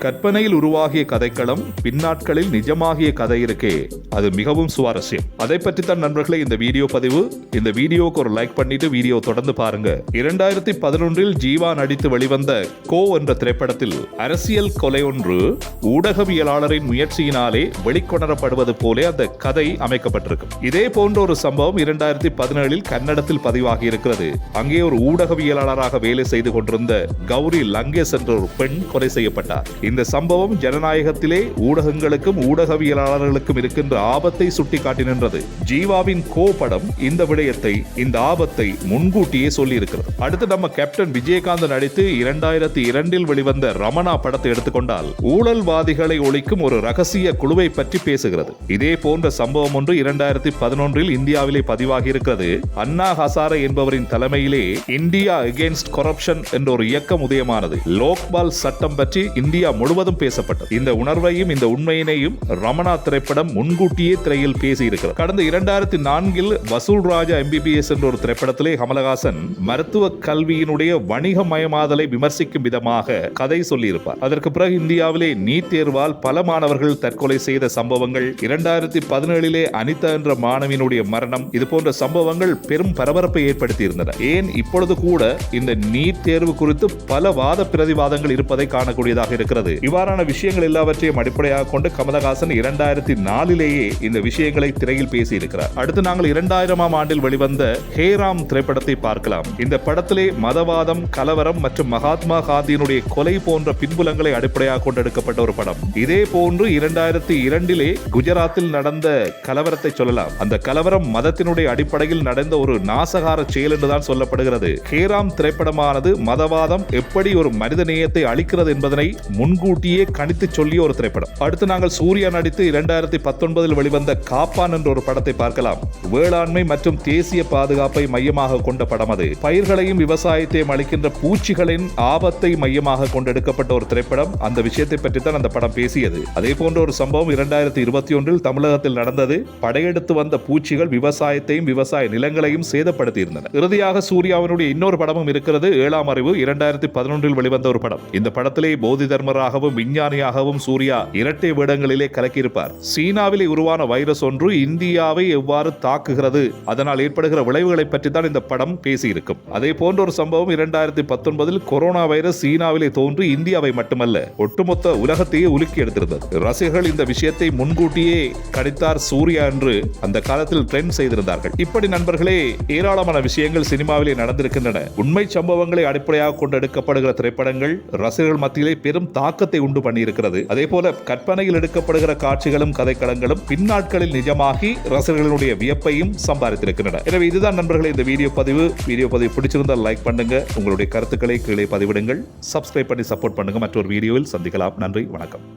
கற்பனையில் உருவாகிய கதைக்களம் பின்னாட்களில் நிஜமாகிய கதை இருக்கே. அது மிகவும் சுவாரஸ்யம். அதை பற்றித்தான் நண்பர்களே இந்த வீடியோ பதிவு. இந்த வீடியோக்கு ஒரு லைக் பண்ணிட்டு வீடியோ தொடர்ந்து பாருங்க. இரண்டாயிரத்தி பதினொன்றில் ஜீவா நடித்து வெளிவந்த கோ என்ற திரைப்படத்தில் அரசியல் கொலை ஒன்று ஊடகவியலாளரின் முயற்சியினாலே வெளிக்கொணரப்படுவது போலே அந்த கதை அமைக்கப்பட்டிருக்கும் இதே போன்ற ஒரு சம்பவம் இரண்டாயிரத்தி பதினேழில் கன்னடத்தில் பதிவாகி இருக்கிறது அங்கே ஒரு ஊடகவியலாளராக வேலை செய்து கொண்டிருந்த கௌரி லங்கேஷ் என்ற ஒரு பெண் கொலை செய்யப்பட்டார். இந்த சம்பவம் ஜனநாயகத்திலே ஊடகங்களுக்கும் ஊடகவியலாளர்களுக்கும் இருக்கின்ற ஆபத்தை சுட்டிக்காட்டி நின்றது. ஜீவாவின் கோ படம் இந்த விடயத்தை இந்த ஆபத்தை முன்கூட்டியே சொல்லி இருக்கிறது அடுத்து நம்ம கேப்டன் விஜயகாந்த் நடித்து இரண்டாயிரத்தி இரண்டில் வெளிவந்த ரமணா படத்தை எடுத்துக்கொண்டால் ஊழல்வாதிகளை ஒழிக்கும் ஒரு ரகசிய குழுவை பற்றி பேசுகிறது. இதே போன்ற சம்பவம் ஒன்று இரண்டாயிரத்தி பதினொன்றில் இந்தியாவிலே பதிவாகி இருக்கிறது அண்ணா ஹசாரே என்பவரின் தலைமையிலே இந்தியா அகேன்ஸ்ட் கரப்ஷன் என்ற ஒரு இயக்கம் உதயமானது. லோக்பால் சட்டம் பற்றி இந்தியா முழுவதும் பேசப்பட்டது. இந்த உணர்வையும் இந்த உண்மையினையும் ரமணா திரைப்படம் முன்கூட்டியே திரையில் பேசியிருக்கிறது. கடந்த இரண்டாயிரத்தி நான்கில் வசூல் ராஜா எம்பிபிஎஸ் என்ற ஒரு திரைப்படத்திலே கமலஹாசன் மருத்துவ கல்வியினுடைய வணிகமயமாதலை விமர்சிக்கும் விதமாக கதை சொல்லியிருப்பார். அதற்கு பிறகு இந்தியாவிலே நீட் தேர்வால் பல மாணவர்கள் தற்கொலை செய்த சம்பவங்கள் இரண்டாயிரத்தி பதினேழிலே அனிதா என்ற மாணவியினுடைய மரணம் இது போன்ற சம்பவங்கள் பெரும் பரபரப்பை ஏற்படுத்தி இருந்தன ஏன் இப்பொழுது கூட இந்த நீட் தேர்வு குறித்து பல வாத பிரதிவாதங்கள் இருப்பதை காணக்கூடியதாக இருக்கிறது? இவ்வாறான விஷயங்கள் எல்லாவற்றையும் அடிப்படையாக கொண்டு கமலஹாசன் இரண்டாயிரத்தி நாலிலேயே இந்த விஷயங்களை திரையில் பேசி இருக்கிறார் அடுத்து நாங்கள் இரண்டாயிரமாம் ஆண்டில் வெளிவந்த ஹேராம் திரைப்படத்தை பார்க்கலாம். இந்த படத்திலே மதவாதம் கலவரம் மற்றும் மகாத்மா காந்தியினுடைய கொலை போன்ற பின்புலங்களை அடிப்படையாக கொண்டு எடுக்கப்பட்ட ஒரு படம். இதே போன்று இரண்டாயிரத்தி இரண்டிலே குஜராத்தில் நடந்த கலவரத்தை சொல்லலாம். அந்த கலவரம் மதத்தினுடைய அடிப்படையில் நடந்த ஒரு நாசகார செயல் என்றுதான் சொல்லப்படுகிறது. ஹேராம் திரைப்படமானது மதவாதம் எப்படி ஒரு மனித நேயத்தை அளிக்கிறது என்பதனை முன் முன்கூட்டியே கணித்து சொல்லிய ஒரு திரைப்படம். அடுத்து நாங்கள் சூர்யா நடித்து இரண்டாயிரத்தி பத்தொன்பதில் வெளிவந்த காப்பான் என்ற ஒரு படத்தை பார்க்கலாம். வேளாண்மை மற்றும் தேசிய பாதுகாப்பை மையமாக கொண்ட படம் அது. பயிர்களையும் விவசாயத்தையும் அளிக்கின்ற பூச்சிகளின் ஆபத்தை மையமாக கொண்டெடுக்கப்பட்ட ஒரு திரைப்படம். அந்த விஷயத்தை பற்றி தான் அந்த படம் பேசியது. அதே போன்ற ஒரு சம்பவம் இரண்டாயிரத்தி இருபத்தி ஒன்றில் தமிழகத்தில் நடந்தது. படையெடுத்து வந்த பூச்சிகள் விவசாயத்தையும் விவசாய நிலங்களையும் சேதப்படுத்தி இருந்தன இறுதியாக சூர்யாவினுடைய இன்னொரு படமும் இருக்கிறது. ஏழாம் அறிவு இரண்டாயிரத்தி பதினொன்றில் வெளிவந்த ஒரு படம். இந்த படத்திலே போதி தர்மராகவும் விஞ்ஞானியாகவும் சூர்யா இரட்டை வேடங்களிலே கலக்கியிருப்பார். சீனாவிலே உருவான வைரஸ் ஒன்று இந்தியாவை எவ்வாறு தாக்குகிறது அதனால் ஏற்படுகிற விளைவுகளை பற்றி தான் இந்த படம் பேசியிருக்கும். அதே போன்ற ஒரு சம்பவம் இரண்டாயிரத்தி பத்தொன்பதில் கொரோனா வைரஸ் சீனாவிலே தோன்றி இந்தியாவை மட்டுமல்ல ஒட்டுமொத்த உலகத்தையே உலுக்கி எடுத்திருந்தது. ரசிகர்கள் இந்த விஷயத்தை முன்கூட்டியே கணித்தார் சூர்யா என்று அந்த காலத்தில் ட்ரெண்ட் செய்திருந்தார்கள். இப்படி நண்பர்களே ஏராளமான விஷயங்கள் சினிமாவிலே நடந்திருக்கின்றன. உண்மை சம்பவங்களை அடிப்படையாக கொண்டு எடுக்கப்படுகிற திரைப்படங்கள் ரசிகர்கள் மத்தியிலே பெரும் தாக்கம் தாக்கத்தை உண்டு பண்ணியிருக்கிறது. அதே போல கற்பனையில் எடுக்கப்படுகிற காட்சிகளும் கதைக்களங்களும் பின்னாட்களில் நிஜமாகி ரசிகர்களுடைய வியப்பையும் சம்பாதித்திருக்கின்றன எனவே இதுதான் நண்பர்களே இந்த வீடியோ பதிவு. வீடியோ பதிவு பிடிச்சிருந்தால் லைக் பண்ணுங்க. உங்களுடைய கருத்துக்களை கீழே பதிவிடுங்கள். சப்ஸ்கிரைப் பண்ணி சப்போர்ட் பண்ணுங்க. மற்றொரு வீடியோவில் சந்திக்கலாம். நன்றி. வணக்கம்.